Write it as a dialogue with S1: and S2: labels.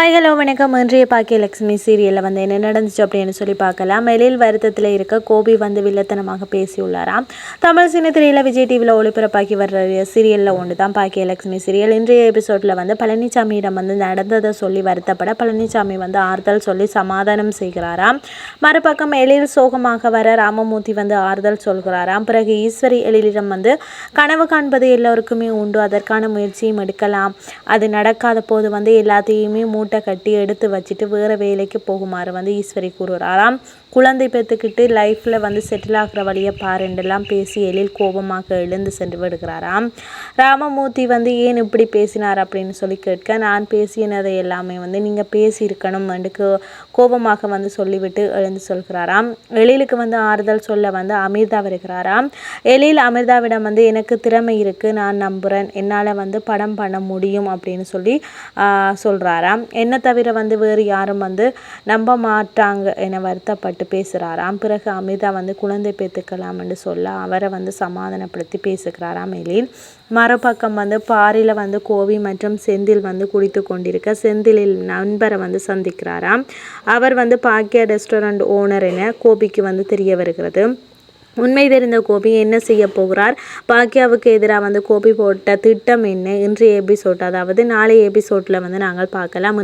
S1: Hi hello வணக்கம். இன்றைய பாக்கிய லக்ஷ்மி சீரியலில் வந்து என்ன நடந்துச்சு அப்படின்னு சொல்லி பார்க்கலாம். மெழில் வருத்தத்தில் இருக்க கோபி வந்து வில்லத்தனமாக பேசியுள்ளாராம். தமிழ் சின்னத்திரையில் விஜய் டிவியில் ஒளிபரப்பாக்கி வர்ற சீரியலில் ஒன்று தான் பாக்கிய லக்ஷ்மி சீரியல் இன்றைய எபிசோடில் வந்து பழனிசாமியிடம் வந்து நடந்ததை சொல்லி வருத்தப்பட பழனிசாமி வந்து ஆறுதல் சொல்லி சமாதானம் செய்கிறாராம். மறுபக்கம் எழில் சோகமாக வர ராமமூர்த்தி வந்து ஆறுதல் சொல்கிறாராம். பிறகு ஈஸ்வரி எழிலிடம் வந்து கனவு காண்பது எல்லோருக்குமே உண்டு. அதற்கான முயற்சியும் எடுக்கலாம். அது நடக்காத போது வந்து எல்லாத்தையுமே மூட்டை கட்டி எடுத்து வச்சுட்டு வேறு வேலைக்கு போகுமாறு வந்து ஈஸ்வரி கூறுகிறாராம் குழந்தை பெற்றுக்கிட்டு லைஃப்பில் வந்து செட்டில் ஆகிற வழியை பாருண்டெல்லாம் பேசி எழில் கோபமாக எழுந்து சென்று விடுகிறாராம். ராமமூர்த்தி வந்து ஏன் இப்படி பேசினார் அப்படின்னு சொல்லி கேட்க நான் பேசினதை எல்லாமே வந்து நீங்கள் பேசியிருக்கணும் வந்து கோபமாக வந்து சொல்லிவிட்டு எழுந்து சொல்கிறாராம். எழிலுக்கு வந்து ஆறுதல் சொல்ல வந்து அமிர்தா வருகிறாராம். எழில் அமிர்தாவிடம் வந்து எனக்கு திறமை இருக்குது நான் நம்புகிறேன் என்னால் வந்து படம் பண்ண முடியும் அப்படின்னு சொல்லி சொல்கிறாராம் என்னை தவிர வந்து வேறு யாரும் வந்து நம்ப மாட்டாங்க என வருத்தப்பட்டு பேசுகிறாராம் பிறகு அமிதா வந்து குழந்தை பெற்றுக்கலாம்னு சொல்ல அவரை வந்து சமாதானப்படுத்தி பேசுகிறாராம் எழில். மறுபக்கம் வந்து பாரியில் வந்து கோவி மற்றும் செந்தில் வந்து குடித்து கொண்டிருக்க செந்திலில் நண்பரை வந்து சந்திக்கிறாராம். அவர் வந்து பாக்கியா ரெஸ்டாரண்ட் ஓனர் என கோபிக்கு வந்து தெரிய வருகிறது. உண்மை தெரிந்த கோபி என்ன செய்ய போகிறார்? பாக்கியாவுக்கு எதிராக வந்து கோபி போட்ட திட்டம் என்ன? இன்றைய எபிசோட் அதாவது நாளைய எபிசோட்டில் வந்து நாங்கள் பார்க்கலாம்.